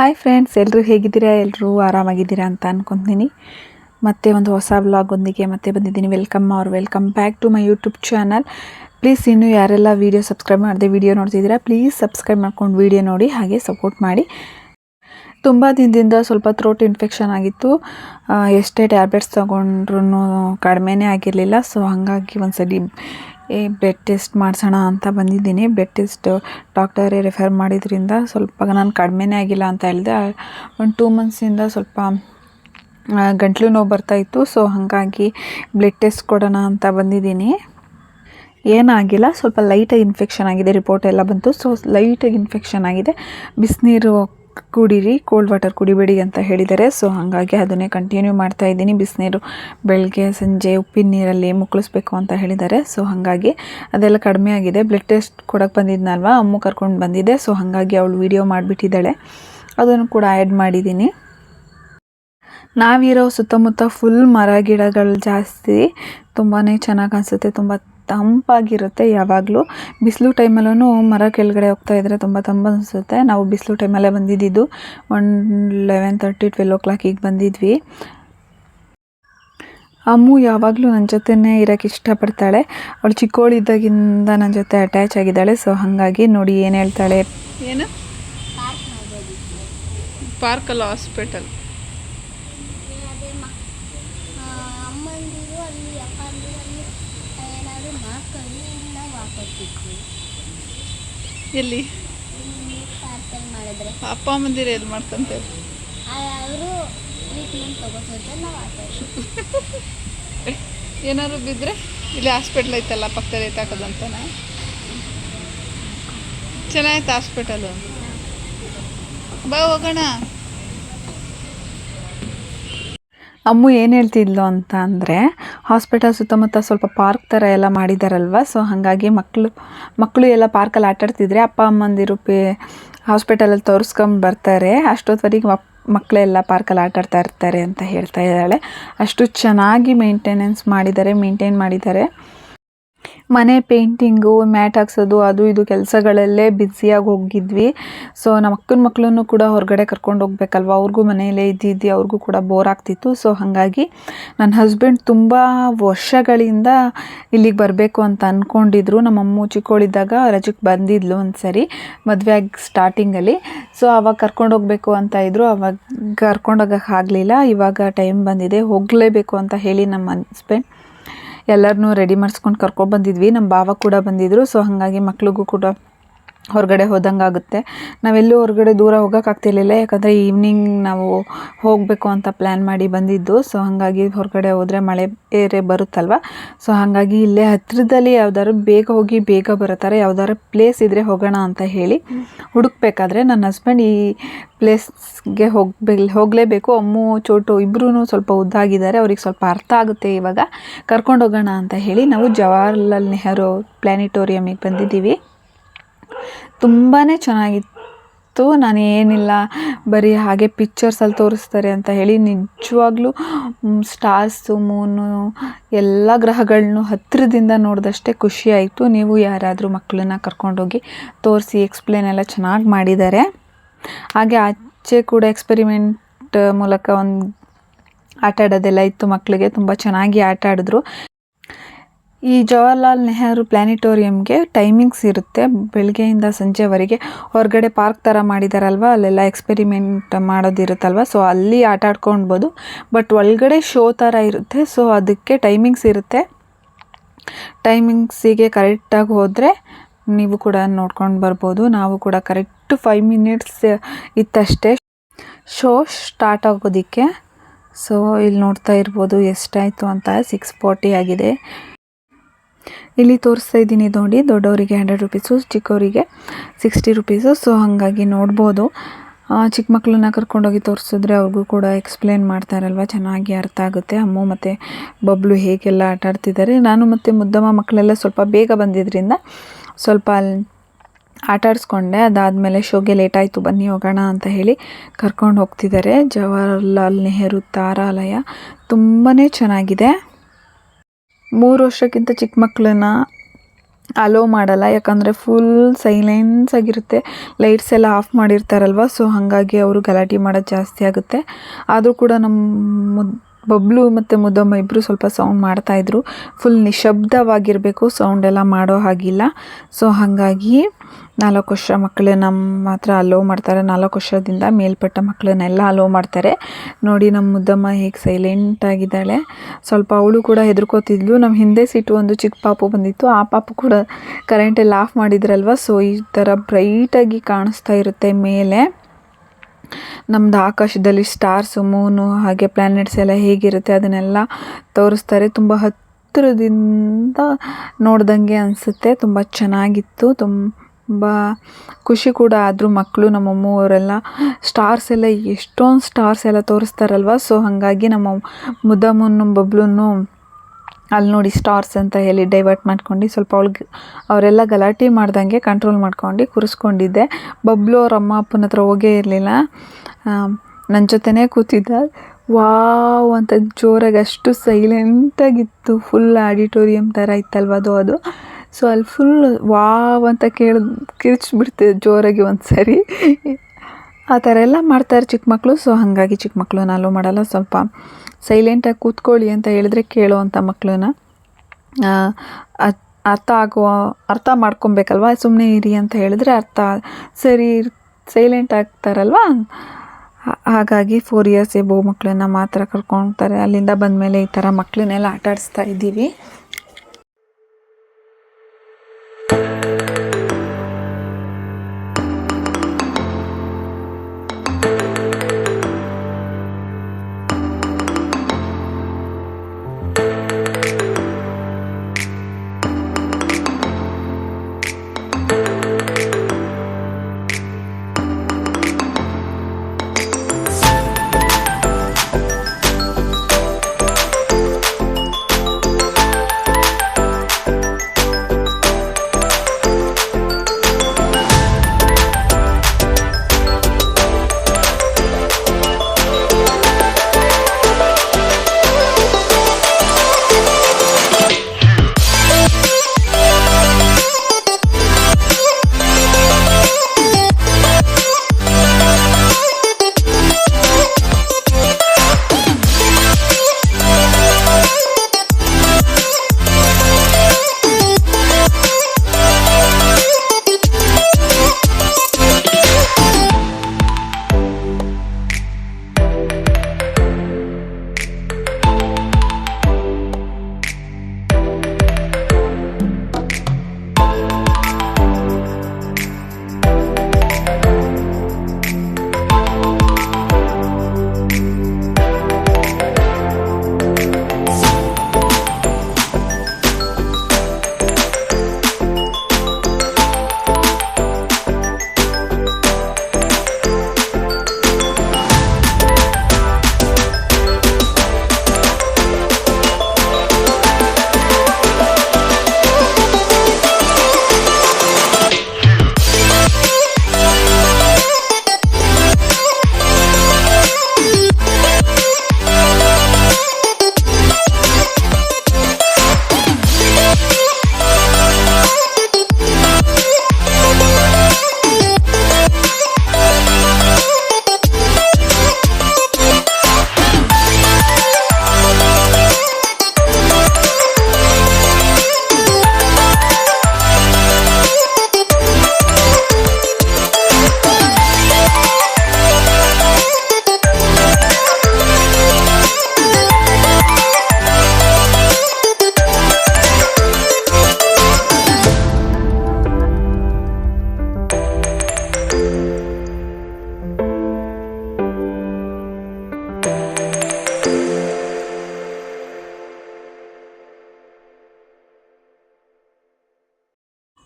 Hi friends ಎಲ್ಲರೂ ಹೇಗಿದ್ದೀರಾ? ಎಲ್ಲರೂ ಆರಾಮಾಗಿದ್ದೀರಾ ಅಂತ ಅನ್ಕೊತೀನಿ. ಮತ್ತೆ ಒಂದು ಹೊಸ ವ್ಲಾಗೊಂದಿಗೆ ಮತ್ತೆ ಬಂದಿದ್ದೀನಿ. ವೆಲ್ಕಮ್ ಅವ್ರ welcome back to my YouTube channel please ಇನ್ನೂ ಯಾರೆಲ್ಲ ವೀಡಿಯೋ ಸಬ್ಸ್ಕ್ರೈಬ್ ಮಾಡಿದೆ ವೀಡಿಯೋ ನೋಡ್ತಿದ್ದೀರಾ ಪ್ಲೀಸ್ ಸಬ್ಸ್ಕ್ರೈಬ್ ಮಾಡ್ಕೊಂಡು ವೀಡಿಯೋ ನೋಡಿ, ಹಾಗೆ ಸಪೋರ್ಟ್ ಮಾಡಿ. ತುಂಬ ದಿನದಿಂದ ಸ್ವಲ್ಪ ಥ್ರೋಟ್ ಇನ್ಫೆಕ್ಷನ್ ಆಗಿತ್ತು. ಎಷ್ಟೇ ಟ್ಯಾಬ್ಲೆಟ್ಸ್ ತೊಗೊಂಡ್ರೂ ಕಡಿಮೆನೇ ಆಗಿರಲಿಲ್ಲ. ಸೊ ಹಾಗಾಗಿ ಒಂದ್ಸಲಿ ಏ ಬ್ಲಡ್ ಟೆಸ್ಟ್ ಮಾಡ್ಸೋಣ ಅಂತ ಬಂದಿದ್ದೀನಿ. ಬ್ಲಡ್ ಟೆಸ್ಟ್ ಡಾಕ್ಟರೇ ರೆಫರ್ ಮಾಡಿದ್ರಿಂದ ಸ್ವಲ್ಪ ನಾನು ಕಡಿಮೆನೇ ಆಗಿಲ್ಲ ಅಂತ ಹೇಳಿದೆ. ಒಂದು ಟೂ ಮಂತ್ಸಿಂದ ಸ್ವಲ್ಪ ಗಂಟ್ಲು ನೋವು ಬರ್ತಾಯಿತ್ತು ಸೊ ಹಾಗಾಗಿ ಬ್ಲಡ್ ಟೆಸ್ಟ್ ಕೊಡೋಣ ಅಂತ ಬಂದಿದ್ದೀನಿ. ಏನಾಗಿಲ್ಲ, ಸ್ವಲ್ಪ ಲೈಟಾಗಿ ಇನ್ಫೆಕ್ಷನ್ ಆಗಿದೆ. ರಿಪೋರ್ಟ್ ಎಲ್ಲ ಬಂತು. ಸೊ ಲೈಟಾಗಿ ಇನ್ಫೆಕ್ಷನ್ ಆಗಿದೆ. ಬಿಸಿನೀರು ಕುಡೀರಿ ಕೋಲ್ಡ್ ವಾಟರ್ ಕುಡಿಬೇಡಿ ಅಂತ ಹೇಳಿದ್ದಾರೆ ಸೊ ಹಾಗಾಗಿ ಅದನ್ನೇ ಕಂಟಿನ್ಯೂ ಮಾಡ್ತಾ ಇದ್ದೀನಿ. ಬಿಸಿನೀರು ಬೆಳಗ್ಗೆ, ಸಂಜೆ ಉಪ್ಪಿನ ನೀರಲ್ಲಿ ಮುಕ್ಕಳಿಸ್ಬೇಕು ಅಂತ ಹೇಳಿದ್ದಾರೆ ಸೊ ಹಾಗಾಗಿ ಅದೆಲ್ಲ ಕಡಿಮೆ ಆಗಿದೆ. ಬ್ಲಡ್ ಟೆಸ್ಟ್ ಕೊಡೋಕೆ ಬಂದಿದ್ನಲ್ವಾ? ಅಮ್ಮು ಕರ್ಕೊಂಡು ಬಂದಿದ್ದೆ ಸೊ ಹಾಗಾಗಿ ಅವಳು ವಿಡಿಯೋ ಮಾಡಿಬಿಟ್ಟಿದ್ದಾಳೆ. ಅದನ್ನು ಕೂಡ ಆ್ಯಡ್ ಮಾಡಿದ್ದೀನಿ. ನಾವಿರೋ ಸುತ್ತಮುತ್ತ ಫುಲ್ ಮರ ಗಿಡಗಳು ಜಾಸ್ತಿ. ತುಂಬಾ ಚೆನ್ನಾಗಿ ಅನಿಸುತ್ತೆ. ತುಂಬ ತಂಪಾಗಿರುತ್ತೆ ಯಾವಾಗಲೂ. ಬಿಸಿಲು ಟೈಮಲ್ಲೂ ಮರ ಕೆಳಗಡೆ ಹೋಗ್ತಾ ಇದ್ದರೆ ತುಂಬ ತಂಪ ಅನಿಸುತ್ತೆ. ನಾವು ಬಿಸಿಲು ಟೈಮಲ್ಲೇ ಬಂದಿದ್ದು ಒನ್ ಲೆವೆನ್ ತರ್ಟಿ, ಟ್ವೆಲ್ ಓ ಕ್ಲಾಕಿಗೆ ಬಂದಿದ್ವಿ. ಅಮ್ಮು ಯಾವಾಗಲೂ ನನ್ನ ಜೊತೆನೇ ಇರೋಕ್ಕೆ ಇಷ್ಟಪಡ್ತಾಳೆ. ಅವಳು ಚಿಕ್ಕವಳಿದ್ದಾಗಿಂದ ನನ್ನ ಜೊತೆ ಅಟ್ಯಾಚ್ ಆಗಿದ್ದಾಳೆ. ಸೊ ಹಾಗಾಗಿ ನೋಡಿ ಏನು ಹೇಳ್ತಾಳೆ. ಏನು? ಪಾರ್ಕಲ್ಲ ಹಾಸ್ಪಿಟಲ್ ಅದೇ ಮ ಅಮ್ಮಂದಿರು ಅಲ್ಲಿ ಅಪ್ಪಂದಿರು ಅಲ್ಲಿ ಏನಾದರೂ ಮಾಡ್ಕೊಂಡು ಇಲ್ಲಿ ನಾವು ಹಾಕೋತಿದ್ವಿ ಎಲ್ಲಿ? ಮಾಡಿದ್ರೆ ಅಪ್ಪ ಅಮ್ಮಂದಿರ ಎಲ್ಲಿ ಮಾಡ್ಕೊಂತಾರೆ ಅವರು ಟ್ರೀಟ್ಮೆಂಟ್ ತಗೋತಿರ್ತಾರೆ ನಾವು ಹಾಕೋದು ಏನಾದ್ರು ಬಿದ್ದರೆ ಇಲ್ಲಿ ಹಾಸ್ಪಿಟಲ್ ಐತಲ್ಲ ಪಕ್ಕದಲ್ಲಿ ಎತ್ತಾಕೋದಂತನ ಚೆನ್ನಾಗಿತ್ತು ಹಾಸ್ಪಿಟಲು? ಬಾ ಹೋಗೋಣ. ಅಮ್ಮು ಏನು ಹೇಳ್ತಿದ್ಲು ಅಂತ ಅಂದರೆ ಹಾಸ್ಪಿಟಲ್ ಸುತ್ತಮುತ್ತ ಸ್ವಲ್ಪ ಪಾರ್ಕ್ ಥರ ಎಲ್ಲ ಮಾಡಿದ್ದಾರಲ್ವ ಸೊ ಹಾಗಾಗಿ ಮಕ್ಕಳು ಮಕ್ಕಳು ಎಲ್ಲ ಪಾರ್ಕಲ್ಲಿ ಆಟಾಡ್ತಿದ್ರೆ ಅಪ್ಪ, ಅಮ್ಮಂದಿರು ಪೇ ಹಾಸ್ಪಿಟಲಲ್ಲಿ ತೋರಿಸ್ಕೊಂಡು ಬರ್ತಾರೆ. ಅಷ್ಟೊತ್ತವರೆಗೆ ಮಕ್ ಮಕ್ಕಳೆಲ್ಲ ಪಾರ್ಕಲ್ಲಿ ಆಟಾಡ್ತಾ ಇರ್ತಾರೆ ಅಂತ ಹೇಳ್ತಾ ಇದ್ದಾಳೆ. ಅಷ್ಟು ಚೆನ್ನಾಗಿ ಮೇಂಟೆನೆನ್ಸ್ ಮಾಡಿದ್ದಾರೆ ಮೇಂಟೈನ್ ಮಾಡಿದ್ದಾರೆ. ಮನೆ ಪೇಂಟಿಂಗು, ಮ್ಯಾಟ್ ಹಾಕ್ಸೋದು, ಅದು ಇದು ಕೆಲಸಗಳಲ್ಲೇ ಬ್ಯುಸಿಯಾಗಿ ಹೋಗಿದ್ವಿ. ಸೊ ನಮ್ಮ ಅಕ್ಕನ ಮಕ್ಕಳನ್ನು ಕೂಡ ಹೊರಗಡೆ ಕರ್ಕೊಂಡು ಹೋಗ್ಬೇಕಲ್ವ? ಅವ್ರಿಗೂ ಮನೆಯಲ್ಲೇ ಇದ್ದಿದ್ದು ಅವ್ರಿಗೂ ಕೂಡ ಬೋರ್ ಆಗ್ತಿತ್ತು. ಸೊ ಹಾಗಾಗಿ ನನ್ನ ಹಸ್ಬೆಂಡ್ ತುಂಬ ವರ್ಷಗಳಿಂದ ಇಲ್ಲಿಗೆ ಬರಬೇಕು ಅಂತ ಅಂದ್ಕೊಂಡಿದ್ರು ನಮ್ಮ ಅಮ್ಮ ಚಿಕ್ಕೋಳಿದ್ದಾಗ ರಜಕ್ಕೆ ಬಂದಿದ್ಲು ಒಂದು ಸರಿ ಮದುವೆ ಆಗಿ ಸ್ಟಾರ್ಟಿಂಗಲ್ಲಿ ಸೊ ಅವಾಗ ಕರ್ಕೊಂಡು ಹೋಗಬೇಕು ಅಂತ ಇದ್ರು. ಅವಾಗ ಕರ್ಕೊಂಡೋಗಕ್ಕೆ ಆಗಲಿಲ್ಲ. ಇವಾಗ ಟೈಮ್ ಬಂದಿದೆ. ಹೋಗಲೇಬೇಕು ಅಂತ ಹೇಳಿ ನಮ್ಮ ಹಸ್ಬೆಂಡ್ ಎಲ್ಲರನ್ನೂ ರೆಡಿ ಮಾಡಿಸ್ಕೊಂಡು ಕರ್ಕೊಂಡು ಬಂದಿದ್ವಿ. ನಮ್ಮ ಭಾವ ಕೂಡ ಬಂದಿದ್ದರು ಸೊ ಹಾಗಾಗಿ ಮಕ್ಳಿಗೂ ಕೂಡ ಹೊರಗಡೆ ಹೋದಂಗೆ ಆಗುತ್ತೆ ನಾವೆಲ್ಲೂ ಹೊರಗಡೆ ದೂರ ಹೋಗೋಕ್ಕಾಗ್ತಿರ್ಲಿಲ್ಲ ಯಾಕಂದರೆ ಈವ್ನಿಂಗ್ ನಾವು ಹೋಗಬೇಕು ಅಂತ ಪ್ಲ್ಯಾನ್ ಮಾಡಿ ಬಂದಿದ್ದು. ಸೊ ಹಾಗಾಗಿ ಹೊರಗಡೆ ಹೋದರೆ ಮಳೆ ಬೇರೆ ಬರುತ್ತಲ್ವ? ಸೊ ಹಾಗಾಗಿ ಇಲ್ಲೇ ಹತ್ತಿರದಲ್ಲಿ ಯಾವ್ದಾದ್ರು ಬೇಗ ಹೋಗಿ ಬೇಗ ಬರುತ್ತಾರೆ ಯಾವ್ದಾದ್ರು ಪ್ಲೇಸ್ ಇದ್ದರೆ ಹೋಗೋಣ ಅಂತ ಹೇಳಿ ಹುಡುಕ್ಬೇಕಾದ್ರೆ ನನ್ನ ಹಸ್ಬೆಂಡ್ ಈ ಪ್ಲೇಸ್ಗೆ ಹೋಗ್ಬೇ ಹೋಗಲೇಬೇಕು. ಅಮ್ಮು, ಚೋಟು ಇಬ್ಬರೂ ಸ್ವಲ್ಪ ಉದ್ದಾಗಿದ್ದಾರೆ. ಅವ್ರಿಗೆ ಸ್ವಲ್ಪ ಅರ್ಥ ಆಗುತ್ತೆ ಇವಾಗ. ಕರ್ಕೊಂಡು ಹೋಗೋಣ ಅಂತ ಹೇಳಿ ನಾವು ಜವಾಹರ್ಲಾಲ್ ನೆಹರು ಪ್ಲ್ಯಾನಿಟೋರಿಯಮಿಗೆ ಬಂದಿದ್ದೀವಿ. ತುಂಬಾ ಚೆನ್ನಾಗಿತ್ತು. ನಾನು ಏನಿಲ್ಲ ಬರೀ ಹಾಗೆ ಪಿಕ್ಚರ್ಸಲ್ಲಿ ತೋರಿಸ್ತಾರೆ ಅಂತ ಹೇಳಿ ನಿಜವಾಗ್ಲೂ ಸ್ಟಾರ್ಸು ಮೂನು ಎಲ್ಲ ಗ್ರಹಗಳನ್ನೂ ಹತ್ತಿರದಿಂದ ನೋಡಿದಷ್ಟೇ ಖುಷಿ ಆಯಿತು ನೀವು ಯಾರಾದರೂ ಮಕ್ಕಳನ್ನ ಕರ್ಕೊಂಡೋಗಿ ತೋರಿಸಿ ಎಕ್ಸ್ಪ್ಲೇನ್ ಎಲ್ಲ ಚೆನ್ನಾಗಿ ಮಾಡಿದ್ದಾರೆ ಹಾಗೆ ಆಚೆ ಕೂಡ ಎಕ್ಸ್ಪೆರಿಮೆಂಟ್ ಮೂಲಕ ಒಂದು ಆಟ ಆಡೋದೆಲ್ಲ ಇತ್ತು ಮಕ್ಕಳಿಗೆ, ತುಂಬ ಚೆನ್ನಾಗಿ ಆಟ ಆಡಿದ್ರು ಈ ಜವಾಹರ್ಲಾಲ್ ನೆಹರು ಪ್ಲ್ಯಾನಿಟೋರಿಯಮ್ಗೆ ಟೈಮಿಂಗ್ಸ್ ಇರುತ್ತೆ. ಬೆಳಗ್ಗೆಯಿಂದ ಸಂಜೆವರೆಗೆ ಹೊರಗಡೆ ಪಾರ್ಕ್ ಥರ ಮಾಡಿದಾರಲ್ವ? ಅಲ್ಲೆಲ್ಲ ಎಕ್ಸ್ಪೆರಿಮೆಂಟ್ ಮಾಡೋದಿರುತ್ತಲ್ವ? ಸೊ, ಅಲ್ಲಿ ಆಟ ಆಡ್ಕೊಳ್ಬೋದು. ಬಟ್ ಒಳಗಡೆ ಶೋ ಥರ ಇರುತ್ತೆ. ಸೊ, ಅದಕ್ಕೆ ಟೈಮಿಂಗ್ಸ್ ಇರುತ್ತೆ. ಟೈಮಿಂಗ್ಸಿಗೆ ಕರೆಕ್ಟಾಗಿ ಹೋದರೆ ನೀವು ಕೂಡ ನೋಡ್ಕೊಂಡು ಬರ್ಬೋದು. ನಾವು ಕೂಡ ಕರೆಕ್ಟ್ ಫೈವ್ ಮಿನಿಟ್ಸ್ ಇತ್ತಷ್ಟೇ. ಶೋ ಸ್ಟಾರ್ಟ್ ಆಗೋದಕ್ಕೆ. ಸೊ, ಇಲ್ಲಿ ನೋಡ್ತಾ ಇರ್ಬೋದು ಎಷ್ಟಾಯಿತು ಅಂತ. ಸಿಕ್ಸ್ ಫೋರ್ಟಿ ಆಗಿದೆ. ಇಲ್ಲಿ ತೋರಿಸ್ತಾ ಇದ್ದೀನಿ ನೋಡಿ, ದೊಡ್ಡವರಿಗೆ ಹಂಡ್ರೆಡ್ ರುಪೀಸು ಚಿಕ್ಕವರಿಗೆ ಸಿಕ್ಸ್ಟಿ ರುಪೀಸು ಸೊ ಹಾಗಾಗಿ ನೋಡ್ಬೋದು. ಚಿಕ್ಕ ಮಕ್ಕಳನ್ನ ಕರ್ಕೊಂಡೋಗಿ ತೋರಿಸಿದ್ರೆ ಅವ್ರಿಗೂ ಕೂಡ ಎಕ್ಸ್ಪ್ಲೇನ್ ಮಾಡ್ತಾರಲ್ವ, ಚೆನ್ನಾಗಿ ಅರ್ಥ ಆಗುತ್ತೆ. ಅಮ್ಮು ಮತ್ತು ಬಬ್ಲು ಹೇಗೆಲ್ಲ ಆಟ ಆಡ್ತಿದ್ದಾರೆ. ನಾನು ಮತ್ತು ಮುದ್ದಮ್ಮ ಮಕ್ಕಳೆಲ್ಲ ಸ್ವಲ್ಪ ಬೇಗ ಬಂದಿದ್ದರಿಂದ ಸ್ವಲ್ಪ ಆಟ ಆಡಿಸ್ಕೊಂಡೆ. ಅದಾದಮೇಲೆ ಶೋಗೆ ಲೇಟ್ ಆಯಿತು, ಬನ್ನಿ ಹೋಗೋಣ ಅಂತ ಹೇಳಿ ಕರ್ಕೊಂಡು ಹೋಗ್ತಿದ್ದಾರೆ. ಜವಾಹರ್ಲಾಲ್ ನೆಹರು ತಾರಾಲಯ ತುಂಬಾ ಚೆನ್ನಾಗಿದೆ. ಮೂರು ವರ್ಷಕ್ಕಿಂತ ಚಿಕ್ಕ ಮಕ್ಕಳನ್ನ ಅಲೋ ಮಾಡಲ್ಲ. ಯಾಕಂದರೆ ಫುಲ್ ಸೈಲೆನ್ಸ್ ಆಗಿರುತ್ತೆ. ಲೈಟ್ಸ್ ಎಲ್ಲ ಆಫ್ ಮಾಡಿರ್ತಾರಲ್ವ? ಸೊ ಹಾಗಾಗಿ ಅವರು ಗಲಾಟೆ ಮಾಡೋದು ಜಾಸ್ತಿ ಆಗುತ್ತೆ. ಆದರೂ ಕೂಡ ನಮ್ಮ ಬಬ್ಲು ಮತ್ತು ಮುದ್ದಮ್ಮ ಇಬ್ಬರು ಸ್ವಲ್ಪ ಸೌಂಡ್ ಮಾಡ್ತಾಯಿದ್ರು ಫುಲ್ ನಿಶಬ್ದವಾಗಿರಬೇಕು ಸೌಂಡ್ ಎಲ್ಲ ಮಾಡೋ ಹಾಗಿಲ್ಲ. ಸೊ ಹಾಗಾಗಿ ನಾಲ್ಕು ವರ್ಷ ಮಕ್ಕಳನ್ನ ಮಾತ್ರ ಅಲೋ ಮಾಡ್ತಾರೆ. ನಾಲ್ಕು ವರ್ಷದಿಂದ ಮೇಲ್ಪಟ್ಟ ಮಕ್ಕಳನ್ನೆಲ್ಲ ಅಲೋ ಮಾಡ್ತಾರೆ. ನೋಡಿ ನಮ್ಮ ಮುದ್ದಮ್ಮ ಹೇಗೆ ಸೈಲೆಂಟ್ ಆಗಿದ್ದಾಳೆ. ಸ್ವಲ್ಪ ಅವಳು ಕೂಡ ಹೆದರ್ಕೋತಿದ್ಲು. ನಮ್ಮ ಹಿಂದೆ ಸಿಟ್ಟು ಒಂದು ಚಿಕ್ಕ ಪಾಪು ಬಂದಿತ್ತು. ಆ ಪಾಪು ಕೂಡ ಕರೆಂಟಲ್ಲಿ ಆಫ್ ಮಾಡಿದ್ರಲ್ವ? ಸೊ ಈ ಥರ ಬ್ರೈಟಾಗಿ ಕಾಣಿಸ್ತಾ ಇರುತ್ತೆ ಮೇಲೆ. ನಮ್ಮದು ಆಕಾಶದಲ್ಲಿ ಸ್ಟಾರ್ಸು ಮೂನು ಹಾಗೆ ಪ್ಲ್ಯಾನೆಟ್ಸ್ ಎಲ್ಲ ಹೇಗಿರುತ್ತೆ ಅದನ್ನೆಲ್ಲ ತೋರಿಸ್ತಾರೆ. ತುಂಬ ಹತ್ತಿರದಿಂದ ನೋಡ್ದಂಗೆ ಅನಿಸುತ್ತೆ. ತುಂಬ ಚೆನ್ನಾಗಿತ್ತು. ತುಂಬ ಖುಷಿ ಕೂಡ ಆದರೂ ಮಕ್ಕಳು ನಮ್ಮಮ್ಮ ಅವರೆಲ್ಲ ಸ್ಟಾರ್ಸ್ ಎಲ್ಲ ಎಷ್ಟೊಂದು ಸ್ಟಾರ್ಸ್ ಎಲ್ಲ ತೋರಿಸ್ತಾರಲ್ವ? ಸೊ ಹಾಗಾಗಿ ನಮ್ಮ ಮುದ್ದಮ್ಮನ ಬಬ್ಲನ್ನು ಅಲ್ಲಿ ನೋಡಿ ಸ್ಟಾರ್ಸ್ ಅಂತ ಹೇಳಿ ಡೈವರ್ಟ್ ಮಾಡ್ಕೊಂಡು ಸ್ವಲ್ಪ ಅವ್ಳಿಗೆ ಅವರೆಲ್ಲ ಗಲಾಟೆ ಮಾಡ್ದಂಗೆ ಕಂಟ್ರೋಲ್ ಮಾಡ್ಕೊಂಡು ಕೂರಿಸ್ಕೊಂಡಿದ್ದೆ. ಬಬ್ಲು ಅವ್ರ ಅಮ್ಮ ಅಪ್ಪನ ಹತ್ರ ಹೋಗೇ ಇರಲಿಲ್ಲ. ನನ್ನ ಜೊತೆನೇ ಕೂತಿದ್ದ. ವಾವ್ ಅಂತ ಜೋರಾಗಿ ಅಷ್ಟು ಸೈಲೆಂಟಾಗಿತ್ತು ಫುಲ್ ಆಡಿಟೋರಿಯಂ ಥರ ಇತ್ತಲ್ವ ಅದು ಅದು. ಸೊ ಅಲ್ಲಿ ಫುಲ್ ವಾವ್ ಅಂತ ಕೇಳ ಕಿರ್ಚ್ಬಿಡ್ತಿದ್ದೆ ಜೋರಾಗಿ ಒಂದು ಸರಿ ಆ ಥರ ಎಲ್ಲ ಮಾಡ್ತಾರೆ ಚಿಕ್ಕ ಮಕ್ಕಳು. ಸೊ ಹಾಗಾಗಿ ಚಿಕ್ಕ ಮಕ್ಕಳನ್ನ ಅಲೋ ಮಾಡಲ್ಲ. ಸ್ವಲ್ಪ ಸೈಲೆಂಟಾಗಿ ಕೂತ್ಕೊಳ್ಳಿ ಅಂತ ಹೇಳಿದ್ರೆ ಕೇಳೋವಂಥ ಮಕ್ಕಳನ್ನ. ಅರ್ಥ ಆಗುವ, ಅರ್ಥ ಮಾಡ್ಕೊಬೇಕಲ್ವಾ? ಸುಮ್ಮನೆ ಇರಿ ಅಂತ ಹೇಳಿದ್ರೆ ಅರ್ಥ ಸರಿ ಸೈಲೆಂಟ್ ಆಗ್ತಾರಲ್ವಾ? ಹಾಗಾಗಿ ಫೋರ್ ಇಯರ್ಸ್ ಎಬೋ ಮಕ್ಕಳನ್ನ ಮಾತ್ರ ಕರ್ಕೊಂಡ್ತಾರೆ ಅಲ್ಲಿಂದ ಬಂದಮೇಲೆ ಈ ಥರ ಮಕ್ಕಳನ್ನೆಲ್ಲ ಆಟಾಡಿಸ್ತಾ ಇದ್ದೀವಿ.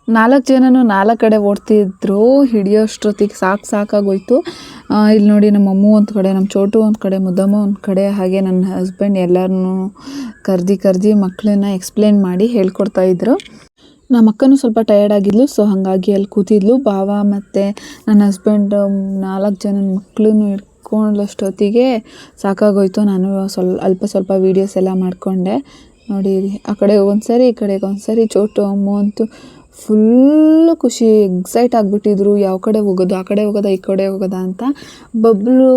ನಾಲ್ಕು ಜನನು ನಾಲ್ಕು ಕಡೆ ಓಡ್ತಿದ್ರು ಹಿಡಿಯೋಷ್ಟೊತ್ತಿಗೆ ಸಾಕು ಸಾಕಾಗೋಯ್ತು. ಇಲ್ಲಿ ನೋಡಿ ನಮ್ಮ ಅಮ್ಮ ಒಂದು ಕಡೆ, ನಮ್ಮ ಚೋಟು ಒಂದು ಕಡೆ, ಮುದ್ದಮ್ಮ ಒಂದು ಕಡೆ, ಹಾಗೆ ನನ್ನ ಹಸ್ಬೆಂಡ್ ಎಲ್ಲರನ್ನೂ ಕರ್ದು ಕರ್ದು ಮಕ್ಕಳನ್ನ ಎಕ್ಸ್ಪ್ಲೇನ್ ಮಾಡಿ ಹೇಳ್ಕೊಡ್ತಾ ಇದ್ರು. ನಮ್ಮ ಅಕ್ಕನೂ ಸ್ವಲ್ಪ ಟಯರ್ಡ್ ಆಗಿದ್ಲು ಸೊ ಹಾಗಾಗಿ ಅಲ್ಲಿ ಕೂತಿದ್ಲು. ಭಾವ ಮತ್ತು ನನ್ನ ಹಸ್ಬೆಂಡ್ ನಾಲ್ಕು ಜನ ಮಕ್ಕಳನ್ನು ಹಿಡ್ಕೊಳ್ಳೋಷ್ಟೊತ್ತಿಗೆ ಸಾಕಾಗೋಯ್ತು. ನಾನು ಸ್ವಲ್ಪ, ಅಲ್ಪ ಸ್ವಲ್ಪ ವೀಡಿಯೋಸ್ ಎಲ್ಲ ಮಾಡಿಕೊಂಡೆ. ನೋಡಿ, ಆ ಕಡೆ ಒಂದ್ಸರಿ, ಈ ಕಡೆಗೆ ಒಂದ್ಸರಿ, ಚೋಟು, ಅಮ್ಮ ಅಂತೂ ಫುಲ್ಲು ಖುಷಿ, ಎಕ್ಸೈಟ್ ಆಗಿಬಿಟ್ಟಿದ್ರು, ಯಾವ ಕಡೆ ಹೋಗೋದು, ಆ ಕಡೆ ಹೋಗೋದಾ, ಈ ಕಡೆ ಹೋಗೋದಾ ಅಂತ. ಬಬ್ಲು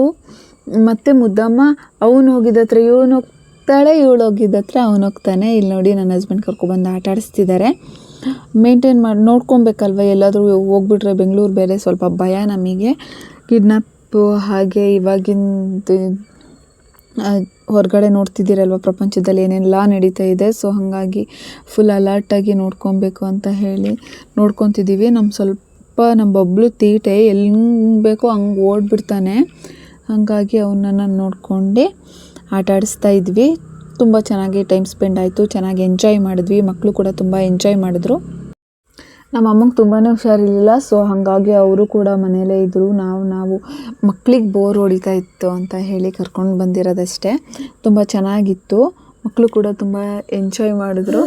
ಮತ್ತು ಮುದ್ದಮ್ಮ, ಅವನು ಹೋಗಿದ್ದತ್ರ ಇವನು ಹೋಗ್ತಾಳೆ, ಇವಳು ಹೋಗಿದ್ದತ್ರ ಅವನು ಹೋಗ್ತಾನೆ. ಇಲ್ಲಿ ನೋಡಿ ನನ್ನ ಹಸ್ಬೆಂಡ್ ಕರ್ಕೊಬಂದು ಆಟ ಆಡಿಸ್ತಿದ್ದಾರೆ ಮೇಂಟೈನ್ ಮಾಡಿ, ನೋಡ್ಕೊಬೇಕಲ್ವ ಎಲ್ಲಾದರೂ ಹೋಗ್ಬಿಟ್ರೆ ಬೆಂಗಳೂರು ಬೇರೆ ಸ್ವಲ್ಪ ಭಯ ನಮಗೆ. ಕಿಡ್ನಾಪ್ ಹಾಗೆ ಇವಾಗಿಂದು ಹೊರಗಡೆ ನೋಡ್ತಿದ್ದೀರಲ್ವ, ಪ್ರಪಂಚದಲ್ಲಿ ಏನೆಲ್ಲ ನಡೀತಾ ಇದೆ. ಸೊ ಹಾಗಾಗಿ ಫುಲ್ ಅಲರ್ಟಾಗಿ ನೋಡ್ಕೊಬೇಕು ಅಂತ ಹೇಳಿ ನೋಡ್ಕೊತಿದ್ದೀವಿ. ನಮ್ಮ ಸ್ವಲ್ಪ ನಮ್ಮ ಬಬ್ಲು ತೀಟೆ ಎಲ್ಲಿ ಬೇಕೋ ಹಂಗೆ ಓಡ್ಬಿಡ್ತಾನೆ. ಹಾಗಾಗಿ ಅವನನ್ನು ನೋಡ್ಕೊಂಡು ಆಟ ಆಡಿಸ್ತಾ ಇದ್ವಿ. ತುಂಬ ಚೆನ್ನಾಗಿ ಟೈಮ್ ಸ್ಪೆಂಡ್ ಆಯಿತು. ಚೆನ್ನಾಗಿ ಎಂಜಾಯ್ ಮಾಡಿದ್ವಿ. ಮಕ್ಕಳು ಕೂಡ ತುಂಬ ಎಂಜಾಯ್ ಮಾಡಿದ್ರು. ನಮ್ಮ ಅಮ್ಮಂಗೆ ತುಂಬಾ ಹುಷಾರಿರಲಿಲ್ಲ. ಸೊ ಹಾಗಾಗಿ ಅವರು ಕೂಡ ಮನೆಯಲ್ಲೇ ಇದ್ದರು ನಾವು ನಾವು ಮಕ್ಳಿಗೆ ಬೋರ್ ಹೊಡಿತಾ ಇತ್ತು ಅಂತ ಹೇಳಿ ಕರ್ಕೊಂಡು ಬಂದಿರೋದಷ್ಟೇ. ತುಂಬ ಚೆನ್ನಾಗಿತ್ತು. ಮಕ್ಕಳು ಕೂಡ ತುಂಬ ಎಂಜಾಯ್ ಮಾಡಿದ್ರು.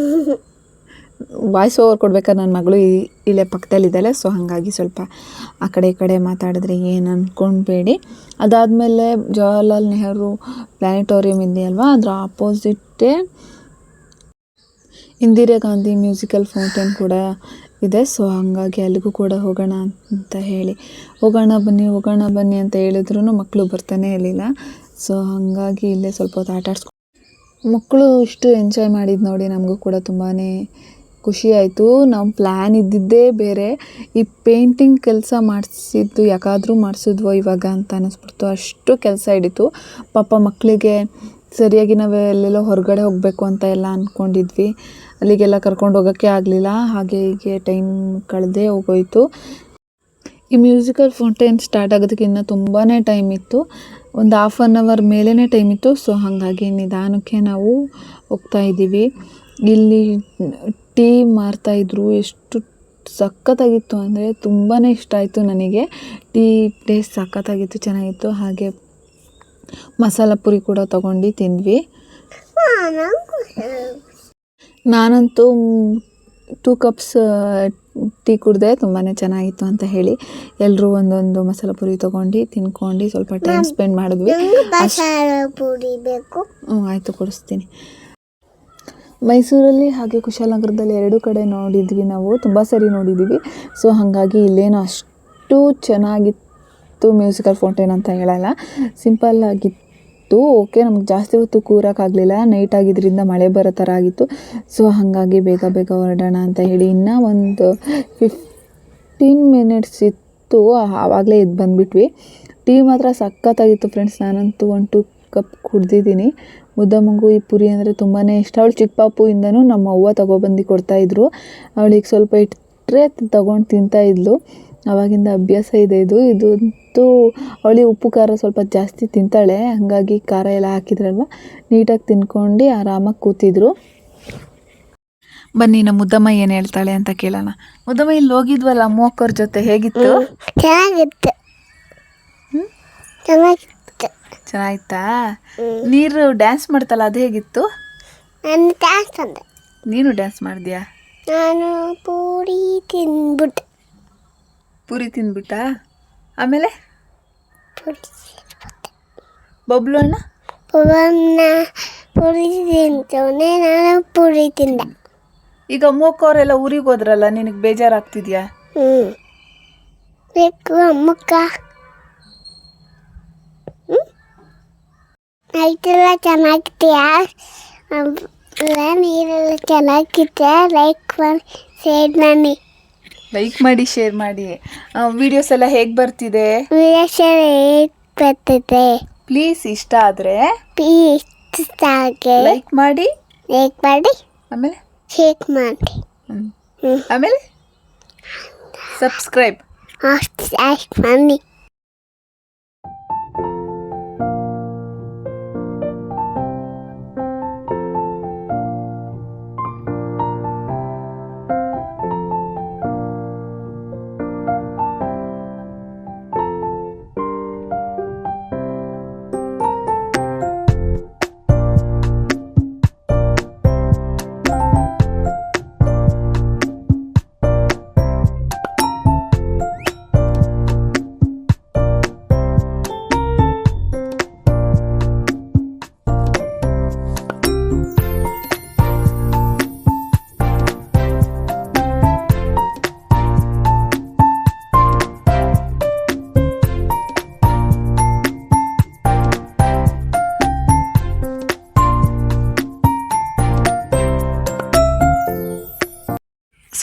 ವಾಯ್ಸ್ ಓವರ್ ಕೊಡ್ಬೇಕಾದ್ರೆ ನನ್ನ ಮಗಳು ಈ- ಇಲ್ಲೇ ಪಕ್ಕದಲ್ಲಿದ್ದಾಳೆ ಸೊ ಹಾಗಾಗಿ ಸ್ವಲ್ಪ ಆ ಕಡೆ ಈ ಕಡೆ ಮಾತಾಡಿದ್ರೆ ಏನು ಅಂದ್ಕೊಂಡ್ಬೇಡಿ ಅದಾದಮೇಲೆ ಜವಾಹರ್ಲಾಲ್ ನೆಹರು ಪ್ಲ್ಯಾನೆಟೋರಿಯಂ ಇದೆಯಲ್ವಾ ಅದರ ಆಪೋಸಿಟ್ಟೇ ಇಂದಿರಾ ಗಾಂಧಿ ಮ್ಯೂಸಿಕಲ್ ಫೌಂಟೇನ್ ಕೂಡ ಇದೆ. ಸೊ ಹಾಗಾಗಿ ಅಲ್ಲಿಗೂ ಕೂಡ ಹೋಗೋಣ ಅಂತ ಹೇಳಿ. ಹೋಗೋಣ ಬನ್ನಿ ಹೋಗೋಣ ಬನ್ನಿ ಅಂತ ಹೇಳಿದ್ರು ಮಕ್ಕಳು ಬರ್ತಾನೆ ಇರಲಿಲ್ಲ. ಸೊ ಹಾಗಾಗಿ ಇಲ್ಲೇ ಸ್ವಲ್ಪ ಹೊತ್ತು ಆಟ ಆಡ್ಸ್ಕೊ ಮಕ್ಕಳು ಇಷ್ಟು ಎಂಜಾಯ್ ಮಾಡಿದ್ದು ನೋಡಿ ನಮಗೂ ಕೂಡ ತುಂಬಾ ಖುಷಿ ನಮ್ಮ ಪ್ಲ್ಯಾನ್ ಇದ್ದಿದ್ದೇ ಬೇರೆ. ಈ ಪೇಂಟಿಂಗ್ ಕೆಲಸ ಮಾಡಿಸಿದ್ದು ಯಾಕಾದರೂ ಮಾಡಿಸಿದ್ವೋ ಇವಾಗ ಅಂತ ಅನ್ನಿಸ್ಬಿಡ್ತು ಅಷ್ಟು ಕೆಲಸ ಹಿಡಿತು. ಪಾಪ ಮಕ್ಕಳಿಗೆ ಸರಿಯಾಗಿ ನಾವು ಎಲ್ಲೆಲ್ಲೋ ಹೊರಗಡೆ ಹೋಗಬೇಕು ಅಂತ ಎಲ್ಲ ಅಂದ್ಕೊಂಡಿದ್ವಿ ಅಲ್ಲಿಗೆಲ್ಲ ಕರ್ಕೊಂಡು ಹೋಗೋಕ್ಕೆ ಆಗಲಿಲ್ಲ. ಹಾಗೆ ಹೀಗೆ ಟೈಮ್ ಕಳೆದೇ ಹೋಗೋಯ್ತು. ಈ ಮ್ಯೂಸಿಕಲ್ ಫೌಂಟೇನ್ ಸ್ಟಾರ್ಟ್ ಆಗೋದಕ್ಕಿಂತ ತುಂಬಾ ಟೈಮ್ ಇತ್ತು. ಒಂದು ಹಾಫ್ ಆನ್ ಅವರ್ ಮೇಲೇ ಟೈಮ್ ಇತ್ತು. ಸೊ ಹಾಗಾಗಿ ನಿಧಾನಕ್ಕೆ ನಾವು ಹೋಗ್ತಾ ಇದ್ದೀವಿ. ಇಲ್ಲಿ ಟೀ ಮಾರ್ತಾಯಿದ್ರು ಎಷ್ಟು ಸಖತ್ತಾಗಿತ್ತು ಅಂದರೆ ತುಂಬಾ ಇಷ್ಟ ಆಯಿತು ನನಗೆ. ಟೀ ಟೇಸ್ಟ್ ಸಖತ್ತಾಗಿತ್ತು, ಚೆನ್ನಾಗಿತ್ತು. ಹಾಗೆ ಮಸಾಲ ಪುರಿ ಕೂಡ ತಗೊಂಡು ತಿಂದ್ವಿ. ನಾನಂತೂ ಟೂ ಕಪ್ಸ್ ಟೀ ಕುಡಿದೆ ತುಂಬಾ ಚೆನ್ನಾಗಿತ್ತು ಅಂತ ಹೇಳಿ ಎಲ್ಲರೂ ಒಂದೊಂದು ಮಸಾಲ ಪುರಿ ತಗೊಂಡು ತಿನ್ಕೊಂಡು ಸ್ವಲ್ಪ ಟೈಮ್ ಸ್ಪೆಂಡ್ ಮಾಡಿದ್ವಿ. ಬೇಕು. ಹ್ಞೂ ಆಯಿತು ಕೊಡಿಸ್ತೀನಿ. ಮೈಸೂರಲ್ಲಿ ಹಾಗೆ ಕುಶಾಲನಗರದಲ್ಲಿ ಎರಡು ಕಡೆ ನೋಡಿದ್ವಿ ನಾವು. ತುಂಬ ಸರಿ ನೋಡಿದ್ದೀವಿ ಸೊ ಹಾಗಾಗಿ ಇಲ್ಲೇನು ಅಷ್ಟು ಚೆನ್ನಾಗಿತ್ತು ಮ್ಯೂಸಿಕಲ್ ಫೌಂಟೇನ್ ಅಂತ ಹೇಳಲ್ಲ. ಸಿಂಪಲ್ ಆಗಿತ್ತು. ಓಕೆ, ನಮ್ಗೆ ಜಾಸ್ತಿ ಹೊತ್ತು ಕೂರೋಕ್ಕಾಗಲಿಲ್ಲ. ನೈಟ್ ಆಗಿದ್ದರಿಂದ ಮಳೆ ಬರೋ ಥರ ಆಗಿತ್ತು. ಸೊ ಹಾಗಾಗಿ ಬೇಗ ಬೇಗ ಹೊರಡೋಣ ಅಂತ ಹೇಳಿ ಇನ್ನೂ ಒಂದು ಫಿಫ್ಟೀನ್ ಮಿನಿಟ್ಸ್ ಇತ್ತು. ಆವಾಗಲೇ ಎದ್ದು ಬಂದುಬಿಟ್ವಿ. ಟೀ ಮಾತ್ರ ಸಖತ್ತಾಗಿತ್ತು ಫ್ರೆಂಡ್ಸ್ ನಾನಂತೂ ಒಂದು ಟು ಕಪ್ ಕುಡ್ದಿದ್ದೀನಿ. ಮುದ್ದಮ್ಮಂಗೂ ಈ ಪುರಿ ಅಂದರೆ ತುಂಬಾ ಇಷ್ಟ. ಅವಳು ಚಿಕ್ಕ ಪಾಪುಯಿಂದನೂ ನಮ್ಮ ಅವ್ವ ತಗೊಬಂದು ಕೊಡ್ತಾಯಿದ್ರು ಅವಳಿಗೆ ಸ್ವಲ್ಪ ಇಟ್ಟರೆ ತಗೊಂಡು ತಿಂತಾ ಇದ್ಲು. ಆವಾಗಿಂದ ಅಭ್ಯಾಸ ಇದೆ ಇದು. ಇದಂತೂ ಅವಳಿ ಉಪ್ಪು ಖಾರ ಸ್ವಲ್ಪ ಜಾಸ್ತಿ ತಿಂತಾಳೆ. ಹಾಗಾಗಿ ಖಾರ ಎಲ್ಲ ಹಾಕಿದ್ರಲ್ವ? ನೀಟಾಗಿ ತಿನ್ಕೊಂಡು ಆರಾಮಾಗಿ ಕೂತಿದ್ರು. ಬನ್ನಿ ನಮ್ಮ ಮುದ್ದಮ್ಮ ಏನು ಹೇಳ್ತಾಳೆ ಅಂತ ಕೇಳೋಣ. ಮುದ್ದಮ್ಮ ಇಲ್ಲಿ ಹೋಗಿದ್ವಲ್ಲ ಮೂವಕ್ಕವ್ರ ಜೊತೆ ಹೇಗಿತ್ತು? ಚೆನ್ನಾಗಿತ್ತು. ಹ್ಮ್? ಚೆನ್ನಾಗಿತ್ತು. ಚೆನ್ನಾಗಿತ್ತಾ? ನೀರು ಡ್ಯಾನ್ಸ್ ಮಾಡ್ತಲ್ಲ ಅದು ಹೇಗಿತ್ತು? ನಾನು ಡ್ಯಾನ್ಸ್ ಅಂದೆ. ನೀನು ಡ್ಯಾನ್ಸ್ ಮಾಡಿದ್ಯಾ? ನಾನು ಪೂರಿ ತಿಂದ್ಬಿಟ್ಟೆ. ಪೂರಿ ತಿಂದ್ಬಿಟ್ಟ? ಆಮೇಲೆ? ಬಬ್ಲು ಅಣ್ಣ? ಪೂರನ್ನ ಪೂರಿ ತಿಂತವನೆ ನಾನು ಪೂರಿ ತಿಂದೆ. ಈಗ ಅಮ್ಮಕ್ಕವರೆಲ್ಲ ಊರಿಗೆ ಹೋದ್ರಲ್ಲ ನಿನಗೆ ಬೇಜಾರಾಗ್ತಿದ್ಯಾ? ಹ್ಞೂ ಬೇಕು ಅಮ್ಮಕ್ಕ. ನೈಟೆಲ್ಲ ಚೆನ್ನಾಗಿದೆಯಾ? ನೀರೆಲ್ಲ ಚೆನ್ನಾಗಿದೆ ಲೈಕ್ ಮಾಡಿ ಶೇರ್ ಮಾಡಿ. ಲೈಕ್ ಮಾಡಿ ಶೇರ್ ಮಾಡಿ. ವಿಡಿಯೋಸ್ ಎಲ್ಲ ಹೇಗೆ ಬರ್ತಿದೆ? ಪ್ಲೀಸ್ ಇಷ್ಟ ಆದರೆ ಪ್ಲೀಸ್ ಲೈಕ್ ಮಾಡಿ. ಲೈಕ್ ಮಾಡಿ. ಆಮೇಲೆ? ಶೇಕ್ ಮಾಡಿ. ಆಮೇಲೆ? ಸಬ್ಸ್ಕ್ರೈಬ್ ಮಾಡಿ.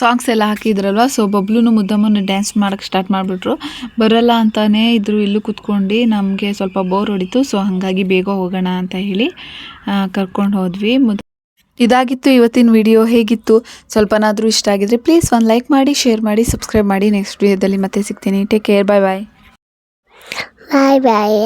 ಸಾಂಗ್ಸ್ ಎಲ್ಲ ಹಾಕಿದ್ರಲ್ವ? ಸೊ ಬಬ್ಲೂನು ಮುದ್ದಮ್ಮನ ಡ್ಯಾನ್ಸ್ ಮಾಡೋಕ್ಕೆ ಸ್ಟಾರ್ಟ್ ಮಾಡಿಬಿಟ್ರು. ಬರಲ್ಲ ಅಂತಾನೆ ಇದ್ರು ಇಲ್ಲೂ ಕುತ್ಕೊಂಡು ನಮಗೆ ಸ್ವಲ್ಪ ಬೋರ್ ಹೊಡಿತು ಸೊ ಹಾಗಾಗಿ ಬೇಗ ಹೋಗೋಣ ಅಂತ ಹೇಳಿ ಕರ್ಕೊಂಡು ಹೋದ್ವಿ. ಮುದ್ ಇದಾಗಿತ್ತು ಇವತ್ತಿನ ವಿಡಿಯೋ ಹೇಗಿತ್ತು? ಸ್ವಲ್ಪನಾದರೂ ಇಷ್ಟ ಆಗಿದ್ರೆ ಪ್ಲೀಸ್ ಒಂದು ಲೈಕ್ ಮಾಡಿ ಶೇರ್ ಮಾಡಿ ಸಬ್ಸ್ಕ್ರೈಬ್ ಮಾಡಿ. ನೆಕ್ಸ್ಟ್ ವಿಡಿಯೋದಲ್ಲಿ ಮತ್ತೆ ಸಿಗ್ತೀನಿ. ಟೇಕ್ ಕೇರ್ ಬಾಯ್ ಬಾಯ್ ಬಾಯ್ ಬಾಯ್